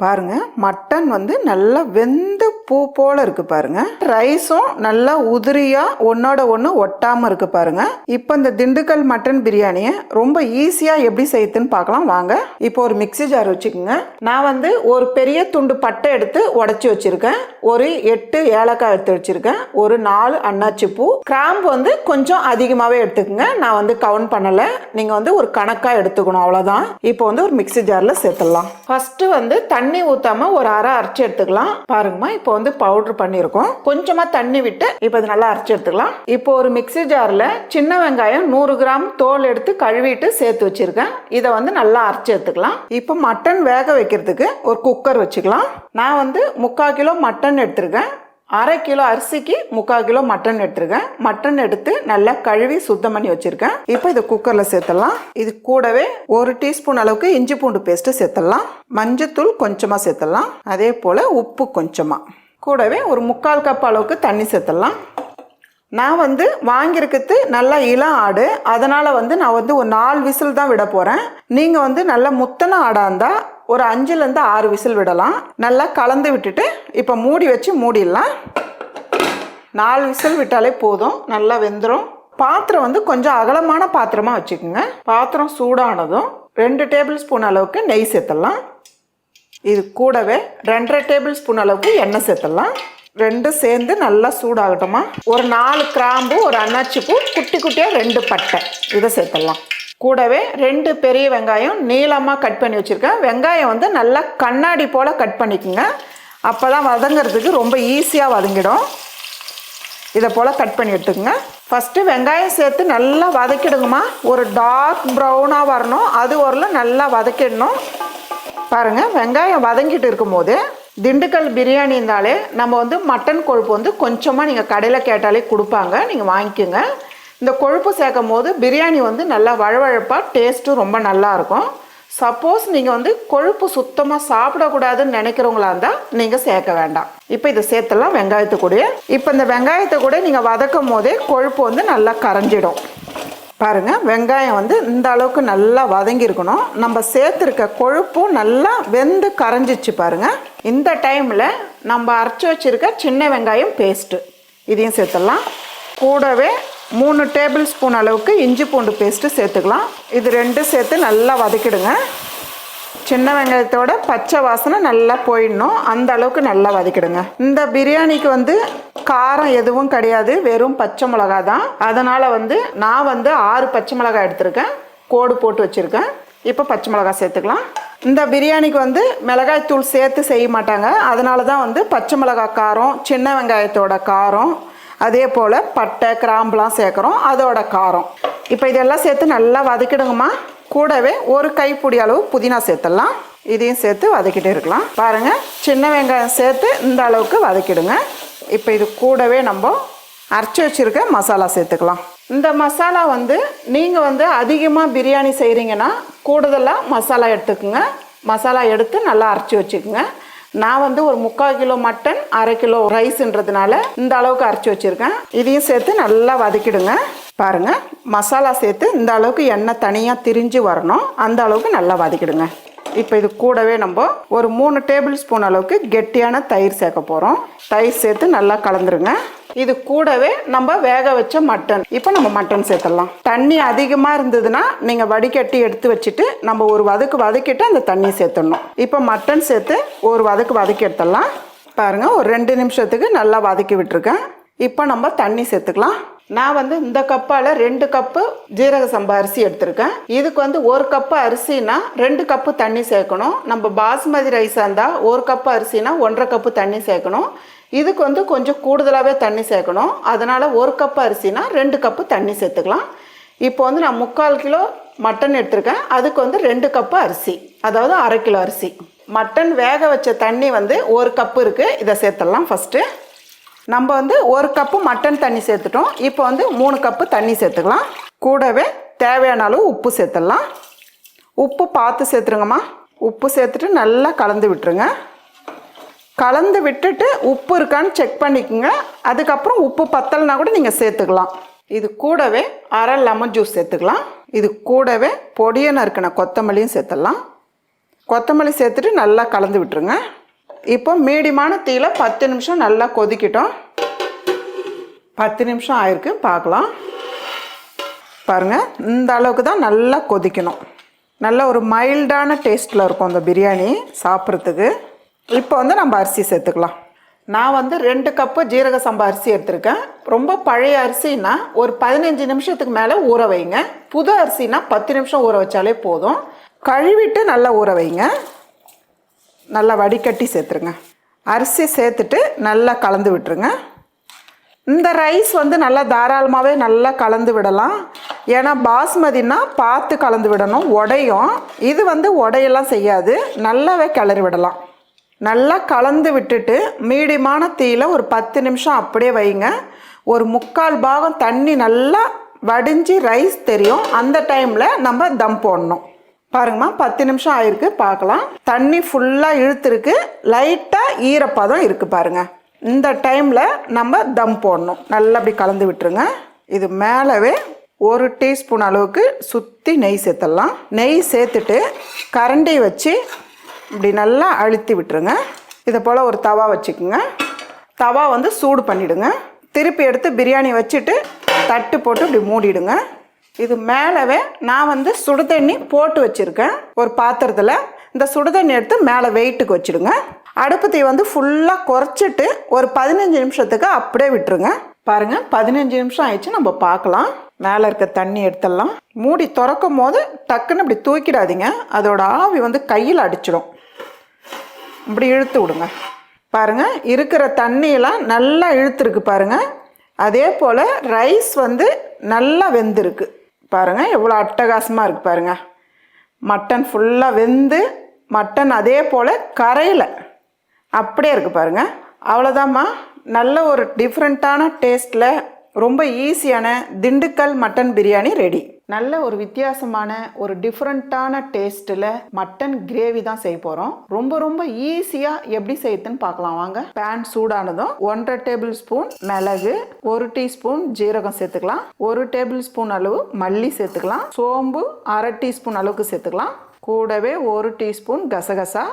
பாருங்கள் மட்டன் வந்து நல்லா வெந்து பூ போல இருக்கு பாருங்க. ரைஸும் நல்லா உதிரியா ஒன்னோட ஒன்று ஒட்டாம இருக்கு பாருங்க. இப்போ இந்த திண்டுக்கல் மட்டன் பிரியாணியை ரொம்ப ஈஸியா எப்படி செய்யுதுன்னு பார்க்கலாம் வாங்க. இப்போ ஒரு மிக்ஸி ஜார் வச்சுக்கோங்க. நான் வந்து ஒரு பெரிய துண்டு பட்டை எடுத்து உடச்சி வச்சிருக்கேன். ஒரு எட்டு ஏலக்காய் எடுத்து வச்சிருக்கேன். ஒரு நாலு அன்னாச்சி பூ. கிராம்பு வந்து கொஞ்சம் அதிகமாகவே எடுத்துக்கோங்க. நான் வந்து கவுண்ட் பண்ணலை. நீங்கள் வந்து ஒரு கணக்காக எடுத்துக்கணும். அவ்வளோதான் இப்போ வந்து ஒரு மிக்ஸி ஜாரில் சேர்த்துடலாம். ஃபஸ்ட்டு வந்து தண்ணி ஊற்றாம ஒரு அரை அரைச்சி எடுத்துக்கலாம். பாருங்கம்மா இப்போ வந்து பவுடர் பண்ணியிருக்கோம். கொஞ்சமாக தண்ணி விட்டு இப்போ இது நல்லா அரைச்சி எடுத்துக்கலாம். இப்போ ஒரு மிக்ஸி ஜாரில் சின்ன வெங்காயம் நூறு கிராம் தோல் எடுத்து கழுவிட்டு சேர்த்து வச்சுருக்கேன். இதை வந்து நல்லா அரைச்சி எடுத்துக்கலாம். இப்போ மட்டன் வேக வைக்கிறதுக்கு ஒரு குக்கர் வச்சுக்கலாம். நான் வந்து முக்கால் கிலோ மட்டன் எடுத்திருக்கேன். அரை கிலோ அரிசிக்கு முக்கால் கிலோ மட்டன் எடுத்துருக்கேன். மட்டன் எடுத்து நல்லா கழுவி சுத்தம் பண்ணி வச்சுருக்கேன். இப்போ இதை குக்கரில் சேர்த்துடலாம். இது கூடவே ஒரு டீஸ்பூன் அளவுக்கு இஞ்சி பூண்டு பேஸ்ட்டு சேர்த்துடலாம். மஞ்சத்தூள் கொஞ்சமாக சேர்த்துடலாம். அதே போல் உப்பு கொஞ்சமாக கூடவே ஒரு முக்கால் கப் அளவுக்கு தண்ணி சேர்த்துடலாம். நான் வந்து வாங்கியிருக்கிறது நல்லா இளம் ஆடு. அதனால் வந்து நான் வந்து ஒரு நாலு விசில் தான் விட போகிறேன் நீங்கள் வந்து நல்லா முத்தன ஆடாக இருந்தால் ஒரு அஞ்சுலேருந்து ஆறு விசில் விடலாம். நல்லா கலந்து விட்டுட்டு இப்போ மூடி வச்சு மூடிடலாம். நாலு விசில் விட்டாலே போதும். நல்லா வெந்துடும் பாத்திரம் வந்து கொஞ்சம் அகலமான பாத்திரமாக வச்சுக்கோங்க. பாத்திரம் சூடானதும் ரெண்டு டேபிள் ஸ்பூன் அளவுக்கு நெய் சேர்த்துடலாம். இது கூடவே ரெண்டரை டேபிள் ஸ்பூன் அளவுக்கு எண்ணெய் சேர்த்துடலாம். ரெண்டும் சேர்ந்து நல்லா சூடாகட்டுமா. ஒரு நாலு கிராம்பு ஒரு அன்னாச்சி பூ குட்டி குட்டியாக ரெண்டு பட்டை. இதை சேர்த்துடலாம். கூடவே ரெண்டு பெரிய வெங்காயம் நீளமாக கட் பண்ணி வச்சுருக்கேன். வெங்காயம் வந்து நல்லா கண்ணாடி போல் கட் பண்ணிக்கோங்க. அப்போ தான் வதங்கிறதுக்கு ரொம்ப ஈஸியாக வதங்கிடும். இதை போல் கட் பண்ணி எடுத்துக்கோங்க. ஃபஸ்ட்டு வெங்காயம் சேர்த்து நல்லா வதக்கிடுங்கம்மா. ஒரு டார்க் ப்ரௌனாக வரணும். அது வரலும் நல்லா வதக்கிடணும். பாருங்கள் வெங்காயம் வதங்கிட்டு இருக்கும்போது திண்டுக்கல் பிரியாணி இருந்தாலே நம்ம வந்து மட்டன் கொழுப்பு வந்து கொஞ்சமாக நீங்கள் கடையில் கேட்டாலே கொடுப்பாங்க நீங்கள் வாங்கிக்கோங்க. இந்த கொழுப்பு சேர்க்கும் போது பிரியாணி வந்து நல்லா வழவழப்பாக டேஸ்ட்டும் ரொம்ப நல்லா இருக்கும். சப்போஸ் நீங்கள் வந்து கொழுப்பு சுத்தமாக சாப்பிடக்கூடாதுன்னு நினைக்கிறவங்களா இருந்தால் நீங்கள் சேர்க்க வேண்டாம். இப்போ இதை சேர்த்துலாம் வெங்காயத்து கூட இப்போ இந்த வெங்காயத்தை கூட நீங்கள் வதக்கும் போதே கொழுப்பு வந்து நல்லா கரைஞ்சிடும். பாருங்கள் வெங்காயம் வந்து இந்த அளவுக்கு நல்லா வதங்கியிருக்கணும் நம்ம சேர்த்துருக்க கொழுப்பும் நல்லா வெந்து கரைஞ்சிச்சு பாருங்கள் இந்த டைமில் நம்ம அரைச்சி வச்சிருக்க சின்ன வெங்காயம் பேஸ்ட்டு இதையும் சேர்த்துடலாம். கூடவே மூணு டேபிள் ஸ்பூன் அளவுக்கு இஞ்சி பூண்டு பேஸ்ட்டு சேர்த்துக்கலாம். இது ரெண்டும் சேர்த்து நல்லா வதக்கிடுங்க. சின்ன வெங்காயத்தோட பச்சை வாசனை நல்லா போயிடணும். அந்த அளவுக்கு நல்லா வதக்கிடுங்க. இந்த பிரியாணிக்கு வந்து காரம் எதுவும் கிடையாது. வெறும் பச்சை மிளகா தான். அதனால் வந்து நான் வந்து ஆறு பச்சை மிளகாய் எடுத்திருக்கேன். கோடு போட்டு வச்சுருக்கேன். இப்போ பச்சை மிளகா சேர்த்துக்கலாம். இந்த பிரியாணிக்கு வந்து மிளகாய் தூள் சேர்த்து செய்ய மாட்டாங்க. அதனால தான் வந்து பச்சை மிளகா காரம் சின்ன வெங்காயத்தோட காரம் அதே போல் பட்டை கிராம்புலாம் சேர்க்குறோம். அதோட காரம். இப்போ இதெல்லாம் சேர்த்து நல்லா வதக்கிடுங்கம்மா. கூடவே ஒரு கைப்பிடி அளவு புதினா சேர்த்துடலாம். இதையும் சேர்த்து வதக்கிட்டே இருக்கலாம். பாருங்கள் சின்ன வெங்காயம் சேர்த்து இந்த அளவுக்கு வதக்கிடுங்க. இப்போ இது கூடவே நம்ம அரைச்சி வச்சுருக்க மசாலா சேர்த்துக்கலாம். இந்த மசாலா வந்து நீங்கள் வந்து அதிகமாக பிரியாணி செய்கிறீங்கன்னா கூடுதலாக மசாலா எடுத்துக்கோங்க. மசாலா எடுத்து நல்லா அரைச்சி வச்சுக்கோங்க. நான் வந்து ஒரு முக்கால் கிலோ மட்டன் அரை கிலோ ரைஸ்ன்றதுனால இந்த அளவுக்கு அரைச்சி வச்சுருக்கேன். இதையும் சேர்த்து நல்லா வதக்கிடுங்க. பாருங்க மசாலா சேர்த்து இந்த அளவுக்கு எண்ணெய் தனியாக திரிஞ்சு வரணும். அந்த அளவுக்கு நல்லா வதக்கிடுங்க. இப்போ இது கூடவே நம்ம ஒரு மூணு டேபிள் ஸ்பூன் அளவுக்கு கெட்டியான தயிர் சேர்க்க போகிறோம் தயிர் சேர்த்து நல்லா கலந்துருங்க. இது கூடவே நம்ம வேக வச்ச மட்டன். இப்போ நம்ம மட்டன் சேர்த்துடலாம். தண்ணி அதிகமாக இருந்ததுன்னா நீங்கள் வடிகட்டி எடுத்து வச்சுட்டு நம்ம ஒரு வதக்கு வதக்கிட்டு அந்த தண்ணி சேர்த்துடணும். இப்போ மட்டன் சேர்த்து ஒரு வதக்கு வதக்கி எடுத்துடலாம். பாருங்கள் ஒரு ரெண்டு நிமிஷத்துக்கு நல்லா வதக்கி விட்டுருக்கேன். இப்போ நம்ம தண்ணி சேர்த்துக்கலாம். நான் வந்து இந்த கப்பால் ரெண்டு கப்பு ஜீரக சம்பா அரிசி எடுத்திருக்கேன். இதுக்கு வந்து ஒரு கப்பு அரிசினா ரெண்டு கப்பு தண்ணி சேர்க்கணும். நம்ம பாஸ்மதி ரைஸாக இருந்தால் ஒரு கப்பு அரிசினா ஒன்றரை கப்பு தண்ணி சேர்க்கணும். இதுக்கு வந்து கொஞ்சம் கூடுதலாகவே தண்ணி சேர்க்கணும். அதனால் ஒரு கப்பு அரிசினா ரெண்டு கப்பு தண்ணி சேர்த்துக்கலாம். இப்போ வந்து நான் முக்கால் கிலோ மட்டன் எடுத்திருக்கேன். அதுக்கு வந்து ரெண்டு கப்பு அரிசி. அதாவது அரை கிலோ அரிசி. மட்டன் வேக வச்ச தண்ணி வந்து ஒரு கப்பு இருக்குது இதை சேர்த்துடலாம் ஃபஸ்ட்டு நம்ம வந்து ஒரு கப்பு மட்டன் தண்ணி சேர்த்துட்டோம். இப்போ வந்து மூணு கப்பு தண்ணி சேர்த்துக்கலாம். கூடவே தேவையான அளவு உப்பு சேர்த்துடலாம். உப்பு பார்த்து சேர்த்துருங்கம்மா. உப்பு சேர்த்துட்டு நல்லா கலந்து விட்டுருங்க. கலந்து விட்டுட்டு உப்பு இருக்கான்னு செக் பண்ணிக்கோங்க. அதுக்கப்புறம் உப்பு பத்தலைனா கூட நீங்கள் சேர்த்துக்கலாம். இது கூடவே அரை லெமன் ஜூஸ் சேர்த்துக்கலாம். இது கூடவே பொடியை நறுக்கின கொத்தமல்லியும் சேர்த்துடலாம். கொத்தமல்லி சேர்த்துட்டு நல்லா கலந்து விட்டுருங்க. இப்போ மீடியமான தீயில பத்து நிமிஷம் நல்லா கொதிக்கிட்டோம். பத்து நிமிஷம் ஆயிருக்கு பார்க்கலாம். பாருங்கள் இந்த அளவுக்கு தான் நல்லா கொதிக்கணும். நல்ல ஒரு மைல்டான டேஸ்ட்டில் இருக்கும் அந்த பிரியாணி சாப்பிட்றதுக்கு. இப்போ வந்து நம்ம அரிசி சேர்த்துக்கலாம். நான் வந்து ரெண்டு கப்பு ஜீரக சம்பா அரிசி எடுத்திருக்கேன். ரொம்ப பழைய அரிசினா ஒரு பதினஞ்சு நிமிஷத்துக்கு மேலே ஊற வைங்க. புது அரிசினா பத்து நிமிஷம் ஊற வச்சாலே போதும். கழுவிட்டு நல்லா ஊற வைங்க. நல்லா வடிகட்டி சேர்த்துருங்க. அரிசி சேர்த்துட்டு நல்லா கலந்து விட்டுருங்க. இந்த ரைஸ் வந்து நல்லா தாராளமாகவே நல்லா கலந்து விடலாம். ஏன்னா பாஸ்மதினா பார்த்து கலந்து விடணும் உடையும். இது வந்து உடையெல்லாம் செய்யாது. நல்லாவே கிளறி விடலாம். நல்லா கலந்து விட்டுட்டு மீடியமான தீயில ஒரு பத்து நிமிஷம் அப்படியே வைங்க. ஒரு முக்கால் பாகம் தண்ணி நல்லா வடிஞ்சு ரைஸ் தெரியும். அந்த டைமில் நம்ம தம் போடணும். பாருங்கம்மா பத்து நிமிஷம் ஆயிருக்கு பார்க்கலாம். தண்ணி ஃபுல்லாக இழுத்துருக்கு. லைட்டாக ஈரப்பதம் இருக்குது பாருங்க. இந்த டைமில் நம்ம தம் போடணும். நல்லா அப்படி கலந்து விட்டுருங்க. இது மேலவே ஒரு டீஸ்பூன் அளவுக்கு சுற்றி நெய் சேர்த்துடலாம். நெய் சேர்த்துட்டு கரண்டி வச்சு இப்படி நல்லா அழுத்தி விட்டுருங்க. இதை போல் ஒரு தவா வச்சுக்கோங்க. தவா வந்து சூடு பண்ணிவிடுங்க திருப்பி எடுத்து பிரியாணி வச்சுட்டு தட்டு போட்டு இப்படி மூடிடுங்க. இது மேலவே நான் வந்து சுடுதண்ணி போட்டு வச்சுருக்கேன். ஒரு பாத்திரத்தில். இந்த சுடுதண்ணி எடுத்து மேலே வெயிட்டுக்கு வச்சுடுங்க. அடுப்பு தீ வந்து ஃபுல்லாக குறைச்சிட்டு ஒரு பதினஞ்சு நிமிஷத்துக்கு அப்படியே விட்டுருங்க. பாருங்கள் பதினஞ்சு நிமிஷம் ஆயிடுச்சு நம்ம பார்க்கலாம். மேலே இருக்க தண்ணி எடுத்துடலாம். மூடி திறக்கும் போது டக்குன்னு இப்படி தூக்கிடாதீங்க. அதோட ஆவி வந்து கையில் அடிச்சிடும். இப்படி இழுத்து விடுங்க. பாருங்கள் இருக்கிற தண்ணியெல்லாம் நல்லா இழுத்துருக்கு பாருங்க. அதே போல் ரைஸ் வந்து நல்லா வெந்திருக்கு. பாருங்க. எவ்வளோ அட்டகாசமாக இருக்கு பாருங்க. மட்டன் ஃபுல்லாக வெந்து மட்டன் அதே போல் கரையில் அப்படியே இருக்குது பாருங்க. அவ்வளோதாம்மா நல்ல ஒரு டிஃப்ரெண்ட்டான டேஸ்ட்டில் ரொம்ப ஈஸியான திண்டுக்கல் மட்டன் பிரியாணி ரெடி நல்ல ஒரு வித்தியாசமான ஒரு டிஃப்ரெண்ட்டான டேஸ்ட்டில் மட்டன் கிரேவி தான் செய்ய போகிறோம் ரொம்ப ரொம்ப ஈஸியாக எப்படி செய்யுதுன்னு பார்க்கலாம். வாங்க. பேன் சூடானதும் ஒன்றரை டேபிள் ஸ்பூன் மிளகு ஒரு டீஸ்பூன் ஜீரகம் சேர்த்துக்கலாம். ஒரு டேபிள் ஸ்பூன் அளவு மல்லி சேர்த்துக்கலாம். சோம்பு அரை டீஸ்பூன் அளவுக்கு சேர்த்துக்கலாம். கூடவே ஒரு டீஸ்பூன் கசகசா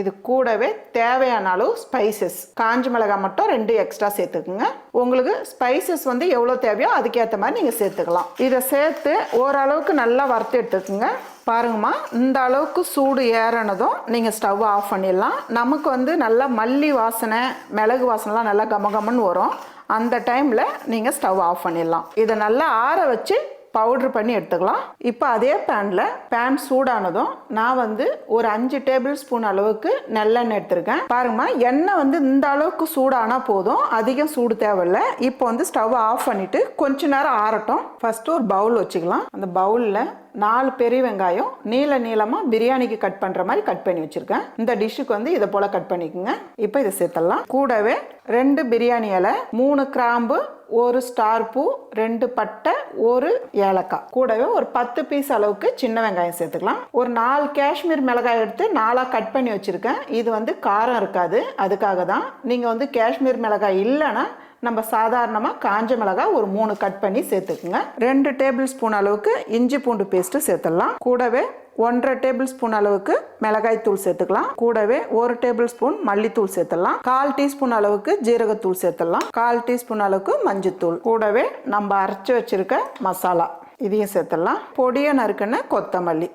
இது கூடவே தேவையான அளவு ஸ்பைசஸ் காஞ்ச மிளகாய் மட்டும் ரெண்டு எக்ஸ்ட்ரா சேர்த்துக்குங்க. உங்களுக்கு ஸ்பைசஸ் வந்து எவ்வளோ தேவையோ அதுக்கேற்ற மாதிரி நீங்கள் சேர்த்துக்கலாம். இதை சேர்த்து ஓரளவுக்கு நல்லா வறுத்து எடுத்துக்கோங்க. பாருங்கம்மா இந்த அளவுக்கு சூடு ஏறினதும் நீங்கள் ஸ்டவ் ஆஃப் பண்ணிடலாம். நமக்கு வந்து நல்லா மல்லி வாசனை மிளகு வாசனைலாம் நல்லா கமகமன்னு வரும். அந்த டைமில் நீங்கள் ஸ்டவ் ஆஃப் பண்ணிடலாம். இதை நல்லா ஆற வச்சு பவுட்ரு பண்ணி எடுத்துக்கலாம். இப்போ அதே பேனில் பேன் சூடானதும் நான் வந்து ஒரு அஞ்சு டேபிள் ஸ்பூன் அளவுக்கு நல்லெண்ணெய் எடுத்திருக்கேன். பாருங்கம்மா எண்ணெய் வந்து இந்த அளவுக்கு சூடானா போதும். அதிகம் சூடு தேவையில்லை. இப்போ வந்து ஸ்டவ் ஆஃப் பண்ணிட்டு கொஞ்ச நேரம் ஆறட்டும். ஃபஸ்ட்டு ஒரு பவுல் வச்சுக்கலாம். அந்த பவுலில் நாலு பெரிய வெங்காயம் நீள நீளமாக பிரியாணிக்கு கட் பண்ணுற மாதிரி கட் பண்ணி வச்சுருக்கேன். இந்த டிஷ்ஷுக்கு வந்து இதை போல் கட் பண்ணிக்கோங்க. இப்போ இதை சேர்த்துடலாம். கூடவே ரெண்டு பிரியாணி இலை மூணு கிராம்பு ஒரு ஸ்டார் பூ ரெண்டு பட்டை ஒரு ஏலக்காய். கூடவே ஒரு பத்து பீஸ் அளவுக்கு சின்ன வெங்காயம் சேர்த்துக்கலாம். ஒரு நாலு காஷ்மீர் மிளகாய் எடுத்து நாலாக கட் பண்ணி வச்சுருக்கேன். இது வந்து காரம் இருக்காது. அதுக்காக தான் நீங்கள் வந்து காஷ்மீர் மிளகாய் இல்லைன்னா நம்ம சாதாரணமாக காஞ்ச மிளகாய் ஒரு மூணு கட் பண்ணி சேர்த்துக்குங்க. ரெண்டு டேபிள் ஸ்பூன் அளவுக்கு இஞ்சி பூண்டு பேஸ்ட்டு சேர்த்துடலாம். கூடவே ஒன்றரை டேபிள் ஸ்பூன் அளவுக்கு மிளகாய் தூள் சேர்த்துக்கலாம். கூடவே ஒரு டேபிள் ஸ்பூன் மல்லித்தூள் சேர்த்துடலாம். கால் டீஸ்பூன் அளவுக்கு ஜீரகத்தூள் சேர்த்துடலாம். கால் டீஸ்பூன் அளவுக்கு மஞ்சத்தூள். கூடவே நம்ம அரைச்சி வச்சிருக்க மசாலா இதையும் சேர்த்துடலாம். பொடியை நறுக்குன்னு கொத்தமல்லி.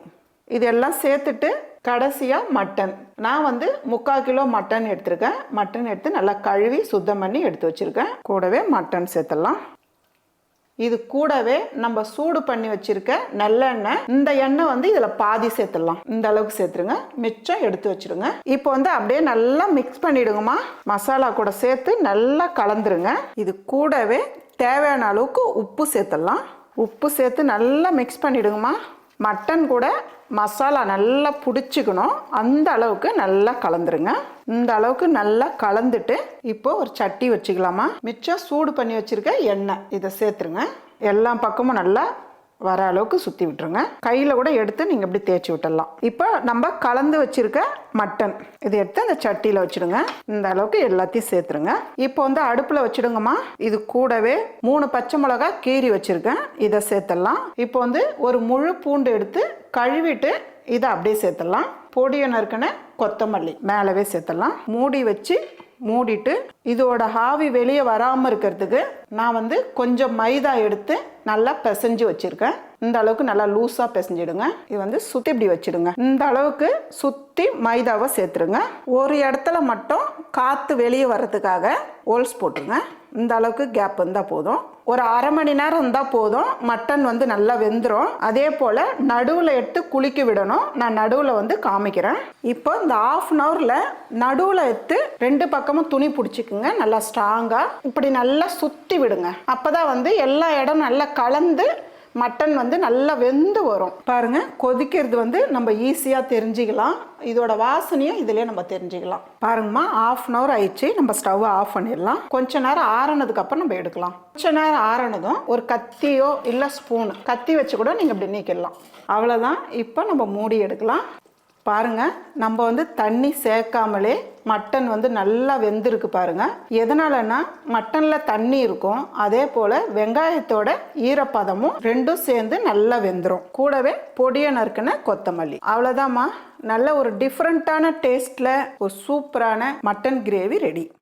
இதெல்லாம் சேர்த்துட்டு கடைசியாக மட்டன். நான் வந்து முக்கால் கிலோ மட்டன் எடுத்திருக்கேன். மட்டன் எடுத்து நல்லா கழுவி சுத்தம் பண்ணி எடுத்து வச்சுருக்கேன். கூடவே மட்டன் சேர்த்துடலாம். இது கூடவே நம்ம சூடு பண்ணி வச்சிருக்க நல்லெண்ணெய் இந்த எண்ணெய் வந்து இதில் பாதி சேர்த்துடலாம். இந்த அளவுக்கு சேர்த்துருங்க. மிச்சம் எடுத்து வச்சிருங்க. இப்போ வந்து அப்படியே நல்லா மிக்ஸ் பண்ணிடுங்கம்மா. மசாலா கூட சேர்த்து நல்லா கலந்துருங்க. இது கூடவே தேவையான அளவுக்கு உப்பு சேர்த்துடலாம். உப்பு சேர்த்து நல்லா மிக்ஸ் பண்ணிடுங்கம்மா. மட்டன் கூட மசாலா நல்லா பிடிச்சிக்கணும். அந்த அளவுக்கு நல்லா கலந்துருங்க. இந்த அளவுக்கு நல்லா கலந்துட்டு இப்போ ஒரு சட்டி வச்சுக்கலாமா? மிச்சம் சூடு பண்ணி வச்சுருக்க எண்ணெய் இதை சேர்த்துருங்க. எல்லா பக்கமும் நல்லா வர அளவுக்கு சுற்றி விட்டுருங்க. கையில் கூட எடுத்து நீங்கள் இப்படி தேய்ச்சி விட்டுடலாம். இப்போ நம்ம கலந்து வச்சுருக்க மட்டன் இதை எடுத்து அந்த சட்டியில் வச்சுடுங்க. இந்த அளவுக்கு எல்லாத்தையும் சேர்த்துருங்க. இப்போ வந்து அடுப்பில் வச்சுடுங்கம்மா. இது கூடவே மூணு பச்சை மிளகா கீறி வச்சுருக்கேன். இதை சேர்த்துடலாம். இப்போ வந்து ஒரு முழு பூண்டு எடுத்து கழுவிட்டு இதை அப்படியே சேர்த்துடலாம். பொடியை நறுக்கின கொத்தமல்லி மேலவே சேர்த்துடலாம். மூடி வச்சு மூடிட்டு இதோட ஆவி வெளியே வராமல் இருக்கிறதுக்கு நான் வந்து கொஞ்சம் மைதா எடுத்து நல்லா பிசைஞ்சு வச்சுருக்கேன். இந்த அளவுக்கு நல்லா லூஸாக பிசைஞ்சிடுங்க. இது வந்து சுற்றி இப்படி வச்சுடுங்க. இந்த அளவுக்கு சுற்றி மைதாவை சேர்த்துருங்க. ஒரு இடத்துல மட்டும் காற்று வெளியே வர்றதுக்காக ஹோல்ஸ் போட்டுருங்க. இந்த அளவுக்கு கேப் இருந்தால் போதும். ஒரு அரை மணி நேரம் இருந்தால் போதும். மட்டன் வந்து நல்லா வெந்துடும் அதே போல் நடுவில் எடுத்து குளிக்க விடணும். நான் நடுவில் வந்து காமிக்கிறேன். இப்போ இந்த ஆஃப் அன் ஹவரில் நடுவில் எடுத்து ரெண்டு பக்கமும் துணி பிடிச்சிக்குங்க. நல்லா ஸ்ட்ராங்காக இப்படி நல்லா சுற்றி விடுங்க. அப்போ தான் வந்து எல்லா இடம் நல்லா கலந்து மட்டன் வந்து நல்லா வெந்து வரும். பாருங்கள் கொதிக்கிறது வந்து நம்ம ஈஸியாக தெரிஞ்சுக்கலாம். இதோட வாசனையும் இதிலே நம்ம தெரிஞ்சுக்கலாம். பாருங்கம்மா ஆஃப் அன் ஹவர் ஆயிடுச்சு. நம்ம ஸ்டவ் ஆஃப் பண்ணிடலாம். கொஞ்ச நேரம் ஆறினதுக்கப்புறம் நம்ம எடுக்கலாம். கொஞ்ச நேரம் ஆறினதும் ஒரு கத்தியோ இல்லை ஸ்பூனு கத்தி வச்சு கூட நீங்கள் இப்படி நீக்கிடலாம். அவ்வளோதான் இப்போ நம்ம மூடி எடுக்கலாம். பாருங்க நம்ம வந்து தண்ணி சேர்க்காமலே மட்டன் வந்து நல்லா வெந்திருக்கு பாருங்க. எதனாலன்னா மட்டனில் தண்ணி இருக்கும். அதே போல் வெங்காயத்தோட ஈரப்பதமும் ரெண்டும் சேர்ந்து நல்லா வெந்துரும். கூடவே பொடியை நறுக்குன கொத்தமல்லி. அவ்வளோதாம்மா நல்ல ஒரு டிஃப்ரெண்ட்டான டேஸ்ட்டில் ஒரு சூப்பரான மட்டன் கிரேவி ரெடி